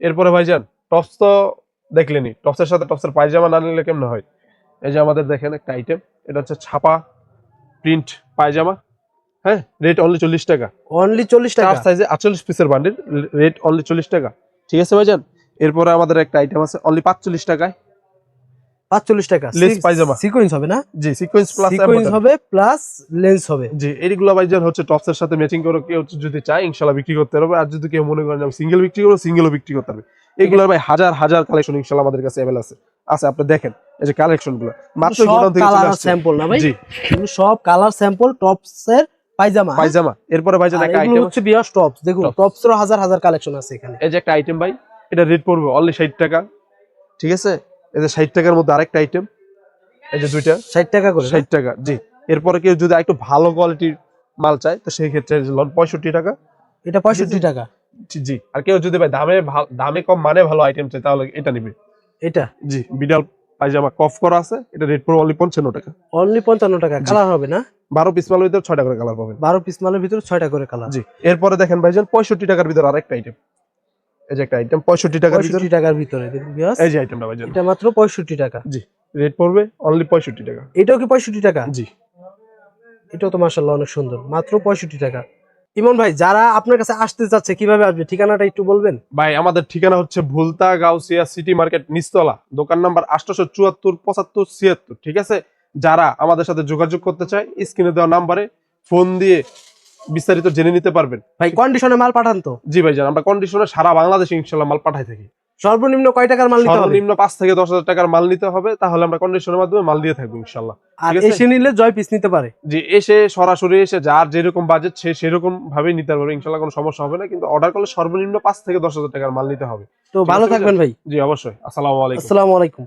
এরপরে ভাইজান টপস তো দেখলেনি টপসের সাথে টপসের পায়জামা না নিলে কেমন হয়? এই যে আমাদের দেখেন একটা আইটেম এটা হচ্ছে ছাপা প্রিন্ট পায়জামা হ্যাঁ? রেট অনলি চল্লিশ টাকা। অনলি চল্লিশ টাকা? সাইজে আটচল্লিশ পিসের বান্ডিল রেট অনলি চল্লিশ টাকা। ঠিক আছে ভাইজান। এরপরে আমাদের একটা আইটেম আছে অনলি পাঁচচল্লিশ টাকায়। পাঁচচল্লিশ টাকা। Lace পায়জামা। সিকোয়েন্স হবে না? জি সিকোয়েন্স প্লাস সিকোয়েন্স হবে প্লাস লেন্স হবে। জি এইগুলো ভাইজান হচ্ছে টপসের সাথে ম্যাচিং করে কেউ যদি চায় বিক্রি করতে পারবে। আর যদি কেউ মনে করেন আমি সিঙ্গেল বিক্রি করব সিঙ্গেলও বিক্রি করতে পারবে। এগুলোর ভাই হাজার হাজার কালেকশন আমাদের কাছে আছে। আছে আপনি দেখেন এই যে কালেকশনগুলো। মাত্র সব গোডাউন থেকে কালার স্যাম্পল না ভাই? জি। সব কালার স্যাম্পল টপস এর পায়জামা? পায়জামা। এরপরে ভাইজান একটা আইটেম হচ্ছে বিয়াস টপস দেখুন টপস এর হাজার হাজার কালেকশন আছে এখানে। এই যে একটা আইটেম ভাই এটা রেট পড়বে অনলি ষাট টাকা। ঠিক আছে? এই যে ষাট টাকার মধ্যে আরেকটা আইটেম এই যে দুইটা। ষাট টাকা করে ষাট টাকা জি। এরপরে কেউ যদি একটু ভালো কোয়ালিটির মাল চায় তো সেই ক্ষেত্রে পঁয়ষট্টি টাকা। এটা পঁয়ষট্টি টাকা? জি- জি। আর কেউ যদি ভাই দামে দামে কম মানে ভালো আইটেম চাই তাহলে এটা নিবে। এটা? জি বিডাল পায়জামা কফ করা আছে এটা রেট পড়বে অনলি পঞ্চান্ন টাকা। অনলি পঞ্চান্ন টাকা কালার হবে না? বারো পিস মালের ভিতরে ছয়টা করে কালার পাবেন। বারো পিস মালের ভিতরে ছয়টা করে কালার জি। এরপরে দেখেন ভাইজান পঁয়ষট্টি টাকার ভিতরে আরেকটা আইটেম এই যে একটা আইটেম পঁয়ষট্টি টাকার ভিতরে। পঁয়ষট্টি টাকার ভিতরে দেখুন এই যে আইটেমটা ভাইজান। এটা মাত্র পঁয়ষট্টি টাকা। রেট পড়বে অনলি পঁয়ষট্টি টাকা। এটাও কি পঁয়ষট্টি টাকা? জি। এটাও তো মার্শাল্লাহ অনেক সুন্দর মাত্র পঁয়ষট্টি টাকা। ইমন ভাই যারা আপনার কাছে আসতে চাচ্ছে কীভাবে আসবে? ঠিকানাটা একটু বলবেন? ভাই আমাদের ঠিকানা হচ্ছে ভুলতা গাউসিয়া সিটি মার্কেট নিচতলা। দোকান নাম্বার আটশোশো চুয়াত্তর পঁচাত্তর ছিয়াত্তর ঠিক আছে? যারা আমাদের সাথে যোগাযোগ করতে চায় স্ক্রিনে দেওয়া নাম্বারে ফোন দিয়ে বিস্তারিত জেনে নিতে পারবেন। ভাই কন্ডিশনে মাল পাঠান তো। জি ভাইজান আমরা কন্ডিশনে সারা বাংলাদেশে ইনশাল্লাহ মাল পাঠাই থাকি। সর্বনিম্ন কয় টাকার মাল নিতে হবে? সর্বনিম্ন পাঁচ থেকে দশ হাজার টাকার মাল নিতে হবে তাহলে আমরা কন্ডিশনের মাধ্যমে মাল দিয়ে থাকব ইনশাল্লাহ। আর এসে নিলে জয় পিস নিতে পারে। যে এসে সরাসরি এসে যার যেরকম বাজেট সে সেরকম ভাবেই নিতে পারবে। ইনশাল্লাহ কোনো সমস্যা হবে না কিন্তু অর্ডার করলে সর্বনিম্ন পাঁচ থেকে দশ হাজার টাকার মাল নিতে হবে। তো ভালো থাকবেন ভাই। জি অবশ্যই। আসসালামু আলাইকুম। আসসালামু আলাইকুম।